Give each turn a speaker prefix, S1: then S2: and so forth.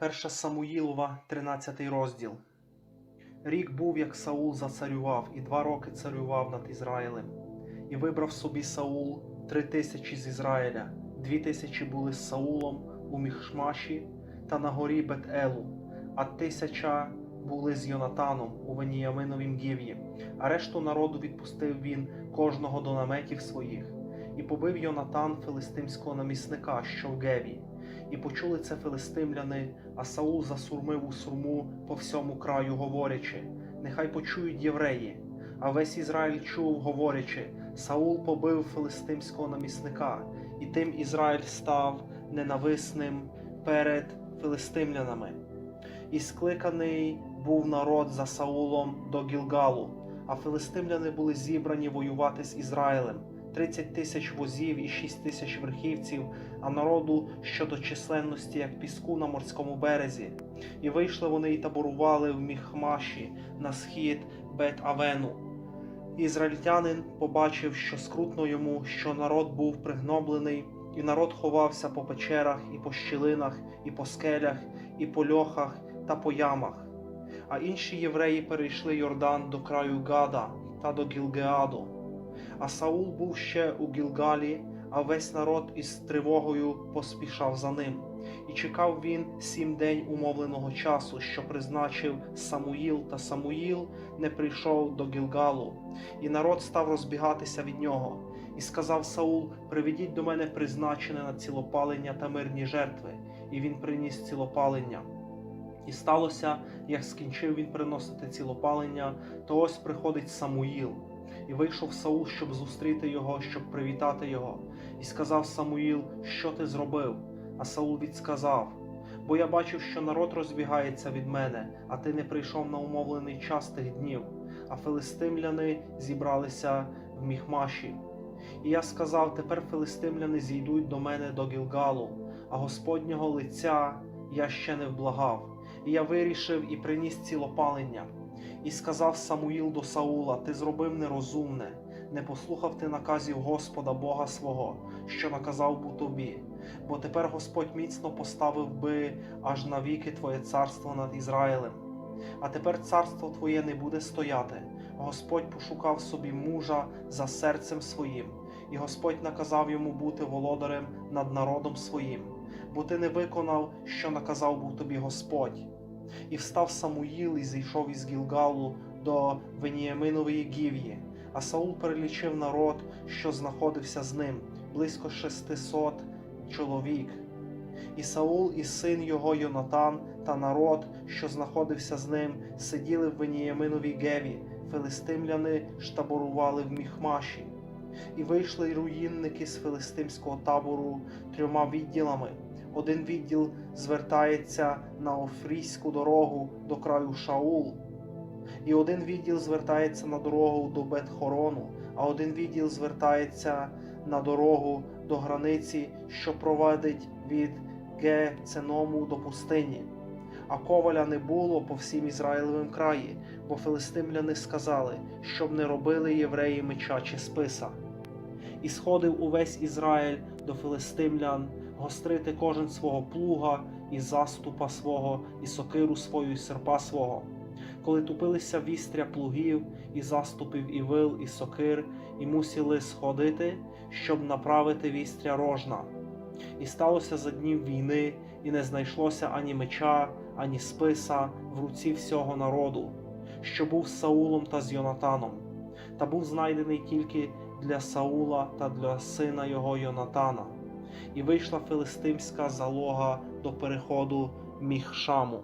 S1: Перша Самуїлова, 13 розділ. Рік був, як Саул зацарював, і два роки царював над Ізраїлем. І вибрав собі Саул три тисячі з Ізраїля, дві тисячі були з Саулом у Міхшмаші та на горі Бет-Елу, а тисяча були з Йонатаном у Веніяминовім Гів'ї, а решту народу відпустив він кожного до наметів своїх. І побив Йонатан филистимського намісника, що в Геві. І почули це филистимляни, а Саул засурмив у сурму по всьому краю, говорячи: Нехай почують євреї. А весь Ізраїль чув, говорячи: Саул побив филистимського намісника, і тим Ізраїль став ненависним перед филистимлянами. І скликаний був народ за Саулом до Гілгалу, а филистимляни були зібрані воювати з Ізраїлем. 30 тисяч возів і 6 тисяч верхівців, а народу щодо численності, як піску на морському березі. І вийшли вони і таборували в Міхмаші на схід Бет-Авену. Ізраїльтянин побачив, що скрутно йому, що народ був пригноблений, і народ ховався по печерах, і по щілинах, і по скелях, і по льохах та по ямах. А інші євреї перейшли Йордан до краю Гада та до Гілгеаду. А Саул був ще у Гілгалі, а весь народ із тривогою поспішав за ним. І чекав він сім день умовленого часу, що призначив Самуїл, та Самуїл не прийшов до Гілгалу. І народ став розбігатися від нього. І сказав Саул: Приведіть до мене призначене на цілопалення та мирні жертви. І він приніс цілопалення. І сталося, як скінчив він приносити цілопалення, то ось приходить Самуїл. І вийшов Саул, щоб зустріти його, щоб привітати його. І сказав Самуїл, що ти зробив? А Саул відсказав: Бо я бачив, що народ розбігається від мене, а ти не прийшов на умовлений час тих днів. А филистимляни зібралися в Міхмаші. І я сказав: тепер филистимляни зійдуть до мене до Гілгалу, а Господнього лиця я ще не вблагав. І я вирішив і приніс цілопалення. І сказав Самуїл до Саула: Ти зробив нерозумне, не послухав ти наказів Господа Бога свого, що наказав був тобі. Бо тепер Господь міцно поставив би аж навіки Твоє царство над Ізраїлем. А тепер царство Твоє не буде стояти. Господь пошукав собі мужа за серцем своїм, і Господь наказав йому бути володарем над народом своїм, бо ти не виконав, що наказав був тобі Господь. І встав Самуїл і зійшов із Гілгалу до Веніяминової гів'ї, а Саул перелічив народ, що знаходився з ним, близько шестисот чоловік. І Саул, і син його Йонатан та народ, що знаходився з ним, сиділи в Веніяминовій геві, филистимляни штаборували в Міхмаші. І вийшли руїнники з филистимського табору трьома відділами. Один відділ звертається на Офрійську дорогу до краю Шаул, і один відділ звертається на дорогу до Бет-Хорону, а один відділ звертається на дорогу до границі, що провадить від Ге-Ценому до пустині. А коваля не було по всім Ізраїлевим краї, бо филистимляни сказали, щоб не робили євреї меча чи списа. І сходив увесь Ізраїль до филистимлян гострити кожен свого плуга, і заступа свого, і сокиру свою, і серпа свого. Коли тупилися вістря плугів, і заступів, і вил, і сокир, і мусили сходити, щоб направити вістря рожна. І сталося за днів війни, і не знайшлося ані меча, ані списа в руці всього народу, що був з Саулом та з Йонатаном, та був знайдений тільки для Саула та для сина його Йонатана і вийшла филистимська залога до переходу Міхшаму.